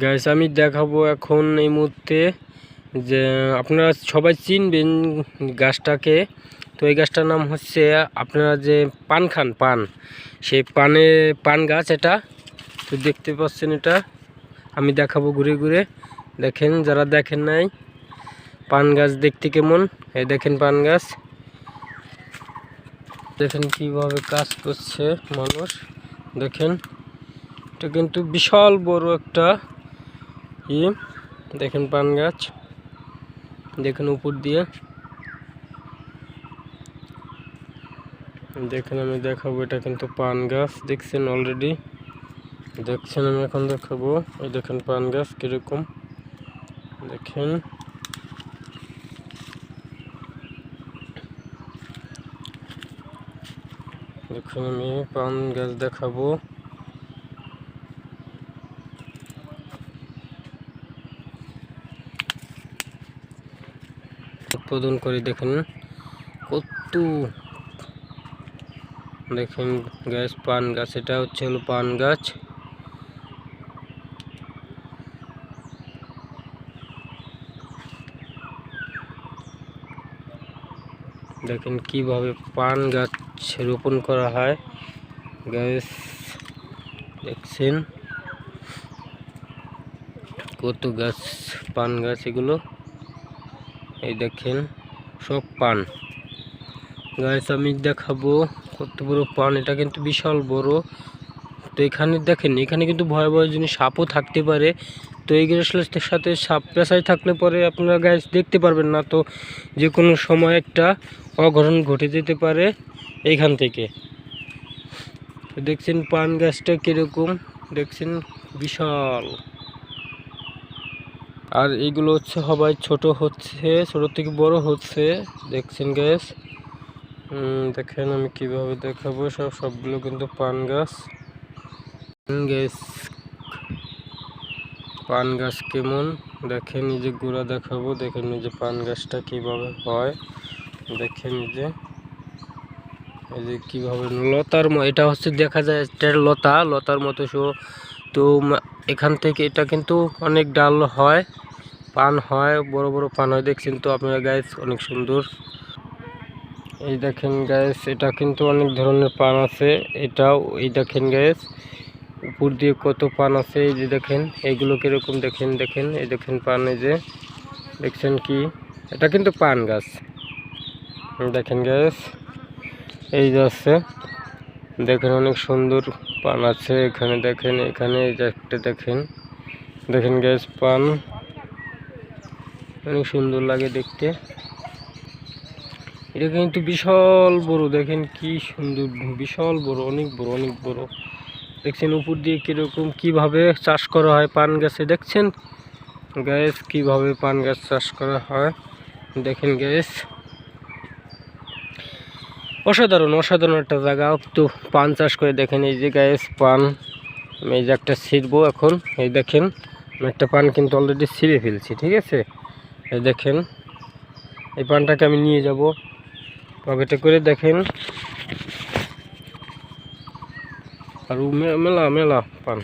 Gas আমি দেখাবো এখন এই মুহূর্তে যে আপনারা সবাই চিনবেন গাছটাকে। তো এই গাছটার নাম হচ্ছে আপনারা যে পান খান, পান। সেই পানে পান গাছ এটা। তো দেখতে পাচ্ছেন এটা। আমি দেখাবো ঘুরে ঘুরে। দেখেন, যারা দেখেন নাই, পান গাছ দেখতে কেমন? এই দেখেন পান গাছ। দেখেন কীভাবে কাজ করছে মানুষ। দেখেন, এটা কিন্তু বিশাল বড় একটা ই, দেখেন পান গাছ। দেখেন উপর দিয়ে। দেখেন আমি দেখাবো, এটা কিন্তু পান গাছ, দেখছেন অলরেডি দেখছেন আমি এখন দেখাবো, এই দেখেন পান গাছ কীরকম। দেখেন। দেখুন আমি পান গাছ দেখাবো। উৎপাদন করে, দেখেন। কত দেখেন, গ্যাস পান গাছ, এটা হচ্ছে হলো পান গাছ। দেখেন, কীভাবে পান গাছ রোপণ করা হয়। গাছ দেখছেন? কত গাছ, পান গাছ এগুলো। এই দেখেন, সব পান। গাছ আমি দেখাবো কত বড় পান। এটা কিন্তু বিশাল বড়। তো এখানে দেখেন, এখানে কিন্তু ভয় ভয় জিনিস, সাপও থাকতে পারে। তো এই গ্যাসের সাথে সাপ পেঁচাই থাকলে পরে আপনারা গাছ দেখতে পারবেন না। তো যে কোনো সময় একটা অঘটন ঘটে যেতে পারে এইখান থেকে। দেখছেন পান গাছটা কীরকম? দেখছেন বিশাল। আর এইগুলো হচ্ছে সবাই ছোট হচ্ছে, ছোট থেকে বড় হচ্ছে। দেখছেন গ্যাস দেখেন আমি কীভাবে দেখাবো, সব, সবগুলো কিন্তু পান গাছ। গ্যাস পান গাছ কেমন? দেখেন এই যে গোড়া দেখাবো, দেখেন এই যে পান গাছটা কীভাবে হয়। দেখেন এই যে এই যে কীভাবে লতার এটা হচ্ছে দেখা যায় এটা লতা, লতার মতো শো তো এখান থেকে এটা কিন্তু অনেক ডাল হয়, পান হয়, বড় বড় পান হয়। দেখছেন তো আপনারা গাছ অনেক সুন্দর। এই দেখেন গ্যাস এটা কিন্তু অনেক ধরনের পান আছে। এটাও এই দেখেন গ্যাস উপর দিয়ে কত পান আছে। এই যে দেখেন এইগুলো কীরকম দেখেন দেখেন, এই দেখেন পান এই যে। দেখছেন কি? এটা কিন্তু পান গাছ। দেখেন গ্যাস এই যে আছে। দেখেন, অনেক সুন্দর পান আছে। এখানে দেখেন, এখানে একটা দেখেন। দেখেন গ্যাস পান। অনেক সুন্দর লাগে দেখতে। এটা কিন্তু বিশাল বড়, দেখেন কি সুন্দর, বিশাল বড়, অনেক বড় অনেক বড়। দেখছেন উপর দিয়ে কীরকম, কীভাবে চাষ করা হয় পান গাছে, দেখছেন? গ্যাস, কীভাবে পান গাছ চাষ করা হয়। দেখেন গ্যাস। অসাধারণ অসাধারণ একটা জায়গা। তো পান চাষ করে দেখেন, এই যে গ্যাস পান। আমি এই যে একটা ছিঁড়বো এখন, এই দেখেন, আমি একটা পান কিন্তু অলরেডি ছিঁড়ে ফেলছি, ঠিক আছে? এই দেখেন, এই পানটাকে আমি নিয়ে যাব। পকেটে করে দেখেন। আর মেলা মেলা পান।